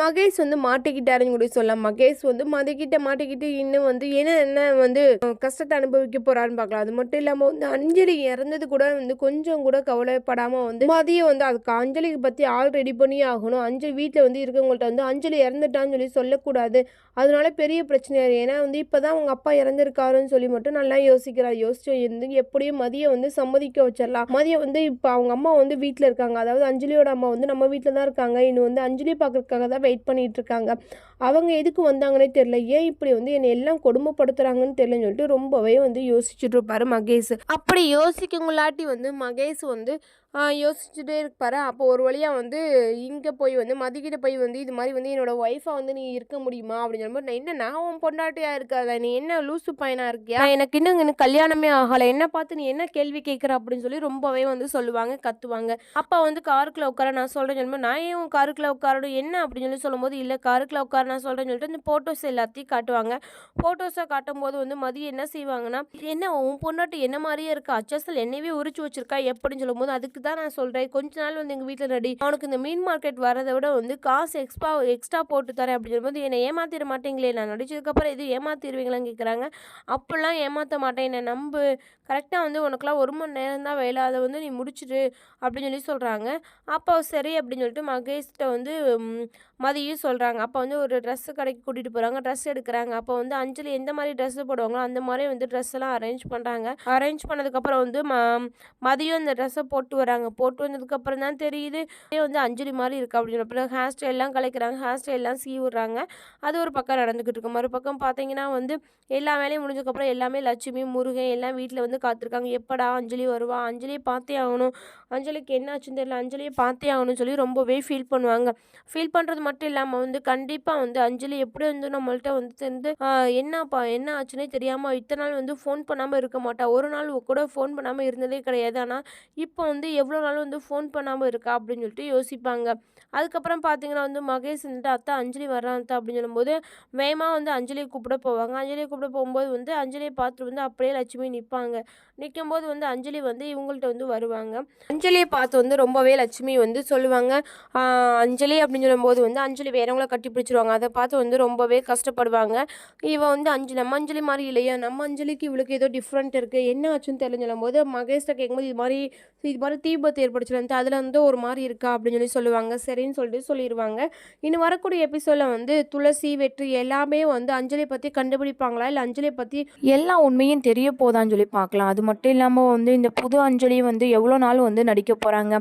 மகேஷ் வந்து மாட்டிக்கிட்டாருன்னு கூட சொல்லலாம். மகேஷ் வந்து மதுக்கிட்ட மாட்டிக்கிட்டு இன்னும் வந்து என்ன என்ன வந்து கஷ்டத்தை அனுபவிக்க போறான்னு பார்க்கலாம். அது மட்டும் இல்லாம வந்து அஞ்சலி இறந்தது கூட வந்து கொஞ்சம் கூட கவலைப்படாம வந்து மதியம் வந்து அதுக்கு அஞ்சலிக்கு பத்தி ஆள் ரெடி பண்ணி ஆகணும். அஞ்சலி வீட்டில் வந்து இருக்கவங்கள்ட்ட வந்து அஞ்சலி இறந்துட்டான்னு சொல்லி சொல்லக்கூடாது. அதனால பெரிய பிரச்சனை ஏன்னா வந்து இப்பதான் அவங்க அப்பா இறந்துருக்காருன்னு சொல்லி மட்டும் நல்லா யோசிக்கிறார். யோசிச்சு இருந்து எப்படியும் மதியம் வந்து சம்மதிக்க வச்சிடலாம். மதியம் வந்து இப்போ அவங்க அம்மா வந்து வீட்டில் இருக்காங்க. அதாவது அஞ்சலியோட அம்மா வந்து நம்ம வீட்டில் தான் இருக்காங்க. இன்னும் வந்து அஞ்சலி பார்க்கறதுக்காக தான் வெயிட் பண்ணிட்டு இருக்காங்க அவங்க எதுக்கு வந்தாங்கன்னே தெரியல. ஏன் இப்படி வந்து என்னை எல்லாம் கொடுமைப்படுத்துறாங்கன்னு தெரியலன்னு சொல்லிட்டு ரொம்பவே வந்து யோசிச்சுட்டு இருப்பாரு மகேஷ். அப்படி யோசிக்கவங்களாட்டி வந்து மகேஷ் வந்து யோசிச்சுட்டே இருப்பார். அப்போ ஒரு வழியாக வந்து இங்கே போய் வந்து மதிக்கிட்ட போய் வந்து இது மாதிரி வந்து என்னோடய ஒய்ஃபாக வந்து நீ இருக்க முடியுமா? அப்படின்னு சொல்லும்போது நான் என்ன நான் உன் பொண்டாட்டியாக இருக்காத? நீ என்ன லூசு பையனாக இருக்கியா? எனக்கு இன்னும் இன்னும் கல்யாணமே ஆகலை. என்ன பார்த்து நீ என்ன கேள்வி கேட்குற அப்படின்னு சொல்லி ரொம்பவே வந்து சொல்லுவாங்க கத்துவாங்க. அப்பா வந்து காருக்குள்ளே உட்கார நான் சொல்கிறேன் சொல்லும்போது நான் ஏன் உன் காருக்குள்ளே உட்காரணும்? என்ன? அப்படின்னு சொல்லி சொல்லும்போது இல்லை காருக்குள்ள உட்கார நான் சொல்கிறேன்னு சொல்லிட்டு இந்த ஃபோட்டோஸ் எல்லாத்தையும் காட்டுவாங்க. ஃபோட்டோஸை காட்டும்போது வந்து மதியம் என்ன செய்வாங்கன்னா என்ன உன் பொண்ணாட்டு என்ன மாதிரியே இருக்கா? அச்சசல் என்னையவே உரிச்சு வச்சிருக்கா? எப்படின்னு சொல்லும்போது அதுக்கு தான் நான் சொல்கிறேன் கொஞ்ச நாள் வந்து எங்கள் வீட்டில் ரெடி அவனுக்கு இந்த மீன் மார்க்கெட் வரதை விட வந்து காசு எக்ஸ்ட்ரா எக்ஸ்ட்ரா போட்டு தரேன் அப்படின்னு சொல்லும்போது என்னை ஏமாத்திட மாட்டீங்களே நான் நடிச்சதுக்கப்புறம் இது ஏமாத்திடுவீங்களான்னு கேட்குறாங்க அப்படிலாம் ஏமாற்ற மாட்டேன். என்னை நம்பு. கரெக்டாக வந்து உனக்குலாம் ஒரு மணி நேரம் தான் வேலை. அதை வந்து நீ முடிச்சிடு அப்படின்னு சொல்லி சொல்கிறாங்க அப்போ சரி அப்படின்னு சொல்லிட்டு மகேஷ்கிட்ட வந்து மதியும் சொல்கிறாங்க அப்போ வந்து ஒரு ட்ரெஸ் கடைக்கு கூட்டிகிட்டு போகிறாங்க ட்ரெஸ் எடுக்கிறாங்க. அப்போ வந்து அஞ்சலி எந்த மாதிரி ட்ரெஸ் போடுவாங்களோ அந்த மாதிரி வந்து ட்ரெஸ் எல்லாம் அரேஞ்ச் பண்ணுறாங்க அரேஞ்ச் பண்ணதுக்கப்புறம் வந்து ம மதியம் இந்த ட்ரெஸ்ஸை போட்டு வராங்க போட்டு வந்ததுக்கப்புறம் தான் தெரியுது வந்து அஞ்சலி மாதிரி இருக்கு அப்படின்னு அப்புறம் ஹேர் ஸ்டைல்லாம் கலைக்கிறாங்க. ஹேர் ஸ்டைல்லாம் சீ விடுறாங்க. அது ஒரு பக்கம் நடந்துக்கிட்டு இருக்கு. மறுபக்கம் பார்த்தீங்கன்னா வந்து எல்லா வேலையும் முடிஞ்சதுக்கப்புறம் எல்லாமே லட்சுமி முருகன் எல்லாம் வீட்டில் வந்து காத்திருக்காங்க. எப்படா அஞ்சலி வருவா? அஞ்சலியை பார்த்தே ஆகணும். அஞ்சலிக்கு என்ன ஆச்சுன்னு தெரியல. அஞ்சலியை பார்த்தே ஆகணும்னு சொல்லி ரொம்பவே ஃபீல் பண்ணுவாங்க. ஃபீல் பண்ணுறது மட்டும் இல்லாமல் வந்து கண்டிப்பாக வந்து அஞ்சலி எப்படி வந்து நம்மள்ட்ட வந்து தெரிந்து என்னப்பா என்ன ஆச்சுன்னே தெரியாமல் இத்தனை நாள் வந்து ஃபோன் பண்ணாமல் இருக்க மாட்டா. ஒரு நாள் கூட ஃபோன் பண்ணாமல் இருந்ததே கிடையாது. ஆனால் இப்போ வந்து எவ்வளோ நாள் வந்து ஃபோன் பண்ணாமல் இருக்கா அப்படின்னு சொல்லிட்டு யோசிப்பாங்க. அதுக்கப்புறம் பார்த்தீங்கன்னா வந்து மகேஷ் வந்துட்டு அத்தா அஞ்சலி வர்றாத்தா அப்படின்னு சொல்லும்போது வேகமாக வந்து அஞ்சலியை கூப்பிட போவாங்க. அஞ்சலியை கூப்பிட போகும்போது வந்து அஞ்சலியை பார்த்துட்டு வந்து அப்படியே லட்சுமி நிற்பாங்க நிற்கும்போது வந்து அஞ்சலி வந்து இவங்கள்ட்ட வந்து வருவாங்க. அஞ்சலியை பார்த்து வந்து ரொம்பவே லட்சுமி வந்து சொல்லுவாங்க. அஞ்சலி அப்படின்னு சொல்லும்போது வந்து அஞ்சலி வேறவங்கள கட்டி பிடிச்சிருவாங்க. அதை பார்த்து வந்து ரொம்பவே கஷ்டப்படுவாங்க. இவ வந்து அஞ்சு நம்ம அஞ்சலி மாதிரி இல்லையா. நம்ம அஞ்சலிக்கு இவளுக்கு ஏதோ டிஃப்ரெண்ட் இருக்குது என்ன ஆச்சுன்னு தெரியல சொல்லும்போது மகேஷ்ட கேட்கும்போது இது மாதிரி இது மாதிரி தீபத்து ஏற்படுச்சுட்டு அதில் வந்து ஒரு மாதிரி இருக்கா அப்படின்னு சொல்லி சொல்லுவாங்க. சரின்னு சொல்லிட்டு சொல்லிடுவாங்க இன்னும் வரக்கூடிய எபிசோடில் வந்து துளசி வெற்றி எல்லாமே வந்து அஞ்சலி பற்றி கண்டுபிடிப்பாங்களா? இல்லை அஞ்சலியை பற்றி எல்லா உண்மையும் தெரிய போதான்னு சொல்லி பார்க்கலாம். அது மட்டும் இல்லாமல் வந்து இந்த புது அஞ்சலி வந்து எவ்வளோ நாள் வந்து நடிக்க போகிறாங்க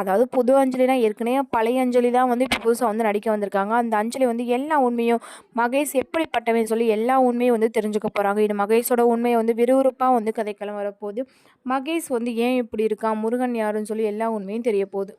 அதாவது புது அஞ்சலினா ஏற்கனவே பழைய அஞ்சலி தான் வந்து இப்போ புதுசாக வந்து நடிக்க வந்திருக்காங்க. அந்த அஞ்சலி வந்து எல்லா உண்மையும் மகேஷ் எப்படிப்பட்டவன் சொல்லி எல்லா உண்மையும் வந்து தெரிஞ்சுக்க போகிறாங்க இது மகேஷோட உண்மையை வந்து விறுவிறுப்பாக வந்து கதைக்களம் வரப்போகுது. மகேஷ் வந்து ஏன் இப்படி இருக்கான்? முருகன் யாருன்னு சொல்லி எல்லா உண்மையும் தெரிய போகுது